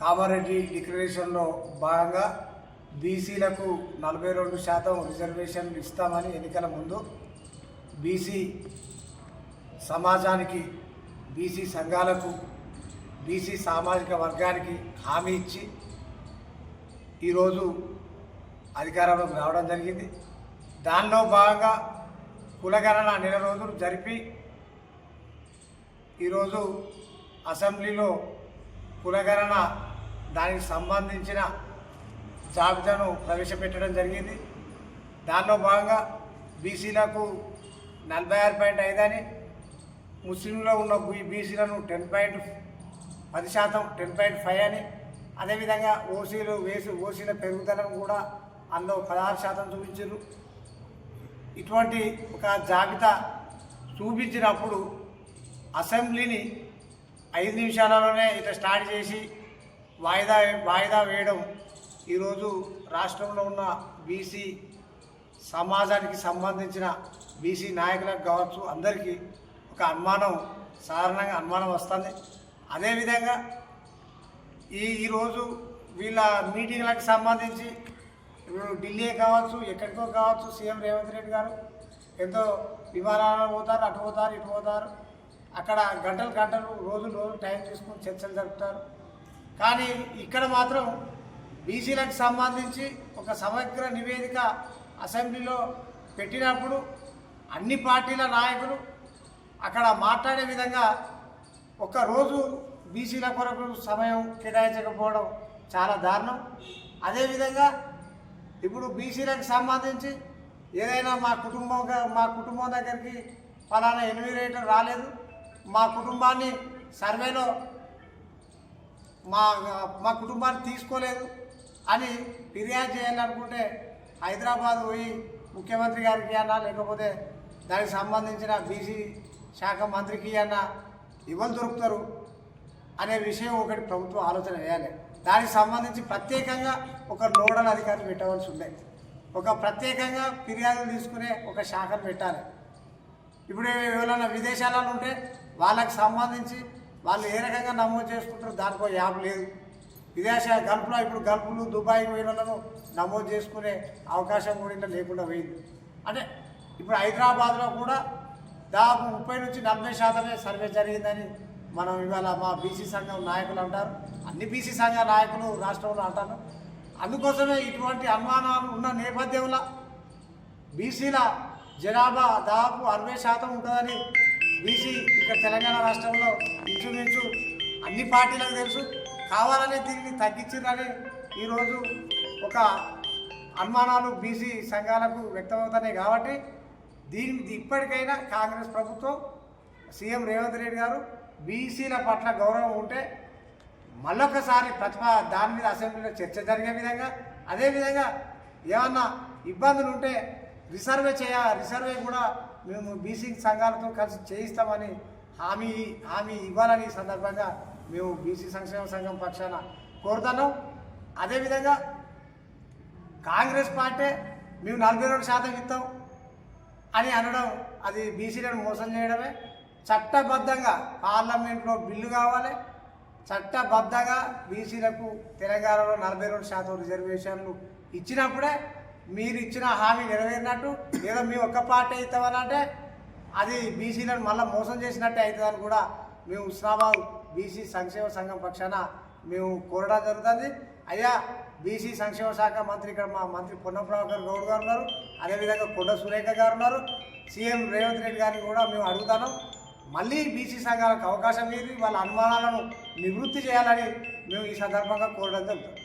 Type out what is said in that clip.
కామారెడ్డి డిక్లరేషన్లో భాగంగా బీసీలకు నలభై రెండు శాతం రిజర్వేషన్లు ఇస్తామని ఎన్నికల ముందు బీసీ సమాజానికి బీసీ సంఘాలకు బీసీ సామాజిక వర్గానికి హామీ ఇచ్చి ఈరోజు అధికారంలోకి రావడం జరిగింది. దానిలో భాగంగా కులగణన నెల రోజులు జరిపి ఈరోజు అసెంబ్లీలో కులగణన దానికి సంబంధించిన జాబితాను ప్రవేశపెట్టడం జరిగింది. దానిలో భాగంగా బీసీలకు నలభై ఆరు పాయింట్ ఐదు అని ముస్లింలో ఉన్న బీసీలను టెన్ పాయింట్ పది శాతం టెన్ పాయింట్ ఫైవ్ అని అదేవిధంగా ఓసీలు వేసి ఓసీల పెరుగుదలను కూడా అందులో పదహారు శాతం చూపించారు. ఇటువంటి ఒక జాబితా చూపించినప్పుడు అసెంబ్లీని ఐదు నిమిషాలలోనే ఇట్లా స్టార్ట్ చేసి వాయిదా వాయిదా వేయడం. ఈరోజు రాష్ట్రంలో ఉన్న బీసీ సమాజానికి సంబంధించిన బీసీ నాయకులకు కావచ్చు అందరికీ ఒక అనుమానం సాధారణంగా అనుమానం వస్తుంది. అదేవిధంగా ఈ ఈరోజు వీళ్ళ మీటింగ్లకు సంబంధించి ఢిల్లీ కావచ్చు ఎక్కడికో కావచ్చు సీఎం రేవంత్ రెడ్డి గారు ఎంతో విమానాలు పోతారు అటు పోతారు ఇటు పోతారు. అక్కడ గంటలు గంటలు రోజులు రోజు టైం తీసుకుని చర్చలు జరుపుతారు. కానీ ఇక్కడ మాత్రం బీసీలకు సంబంధించి ఒక సమగ్ర నివేదిక అసెంబ్లీలో పెట్టినప్పుడు అన్ని పార్టీల నాయకులు అక్కడ మాట్లాడే విధంగా ఒక రోజు బీసీల కొరకు సమయం కేటాయించకపోవడం చాలా దారుణం. అదేవిధంగా ఇప్పుడు బీసీలకు సంబంధించి ఏదైనా మా కుటుంబం మా కుటుంబం దగ్గరికి ఫలానా ఎన్విరేటర్ రాలేదు. మా కుటుంబాన్ని సర్వేలో మా మా కుటుంబాన్ని తీసుకోలేదు అని ఫిర్యాదు చేయాలనుకుంటే హైదరాబాద్ పోయి ముఖ్యమంత్రి గారికి అన్నా లేకపోతే దానికి సంబంధించిన బీసీ శాఖ మంత్రికి అన్నా ఇవ్వలు దొరుకుతారు అనే విషయం ఒకటి ప్రభుత్వం ఆలోచన చేయాలి. దానికి సంబంధించి ప్రత్యేకంగా ఒక నోడల్ అధికారులు పెట్టవలసి ఉండే. ఒక ప్రత్యేకంగా ఫిర్యాదులు తీసుకునే ఒక శాఖను పెట్టాలి. ఇప్పుడు ఎవరైనా విదేశాలలో ఉంటే వాళ్ళకి సంబంధించి వాళ్ళు ఏ రకంగా నమోదు చేసుకుంటారు దానికో యాప్ లేదు. విదేశ గల్ఫ్లో ఇప్పుడు గల్ఫ్లు దుబాయ్ పోయిన నమోదు చేసుకునే అవకాశం కూడా ఇంకా లేకుండా పోయింది. అంటే ఇప్పుడు హైదరాబాద్లో కూడా దాదాపు ముప్పై నుంచి నలభై శాతమే సర్వే జరిగిందని మనం ఇవాళ మా బీసీ సంఘం నాయకులు అంటారు. అన్ని బీసీ సంఘ నాయకులు రాష్ట్రంలో అంటారు. అందుకోసమే ఇటువంటి అనుమానాలు ఉన్న నేపథ్యంలో బీసీల జనాభా దాదాపు అరవై శాతం ఉంటుందని బీసీ ఇక్కడ తెలంగాణ రాష్ట్రంలో ఇంచుమించు అన్ని పార్టీలకు తెలుసు. కావాలనే దీన్ని తగ్గించిందని ఈరోజు ఒక అనుమానాలు బీసీ సంఘాలకు వ్యక్తమవుతున్నాయి కాబట్టి దీని ఇప్పటికైనా కాంగ్రెస్ ప్రభుత్వం సీఎం రేవంత్ రెడ్డి గారు బీసీల పట్ల గౌరవం ఉంటే మళ్ళొకసారి ప్రతిభ దాని మీద అసెంబ్లీలో చర్చ జరిగే విధంగా అదేవిధంగా ఏమన్నా ఇబ్బందులు ఉంటే రిసర్వే చేయ రిసర్వే కూడా మేము బీసీ సంఘాలతో కలిసి చేయిస్తామని హామీ హామీ ఇవ్వాలని సందర్భంగా మేము బీసీ సంక్షేమ సంఘం పక్షాన కోరుతున్నాం. అదేవిధంగా కాంగ్రెస్ పార్టీ మేము నలభై రెండు శాతం ఇస్తాం అని అనడం అది బీసీలను మోసం చేయడమే. చట్టబద్ధంగా పార్లమెంట్లో బిల్లు కావాలి. చట్టబద్ధంగా బీసీలకు తెలంగాణలో నలభై రెండు శాతం రిజర్వేషన్లు ఇచ్చినప్పుడే మీరు ఇచ్చిన హామీ నెరవేరినట్టు లేదా మీ ఒక్క పార్టీ ఇస్తామని అంటే అది బీసీలను మళ్ళీ మోసం చేసినట్టే అవుతుందని కూడా మేము ఉస్నాబాద్ బీసీ సంక్షేమ సంఘం పక్షాన మేము కోరడం జరుగుతుంది. అయ్యా బీసీ సంక్షేమ శాఖ మంత్రి ఇక్కడ మా మంత్రి పొన్నం ప్రభాకర్ గౌడ్ గారు ఉన్నారు. అదేవిధంగా కొండ సురేఖ గారు ఉన్నారు. సీఎం రేవంత్ రెడ్డి గారిని కూడా మేము అడుగుతాను మళ్ళీ బీసీ సంఘాలకు అవకాశం ఇది వాళ్ళ అనుమానాలను నివృత్తి చేయాలని మేము ఈ సందర్భంగా కోరడం జరుగుతుంది.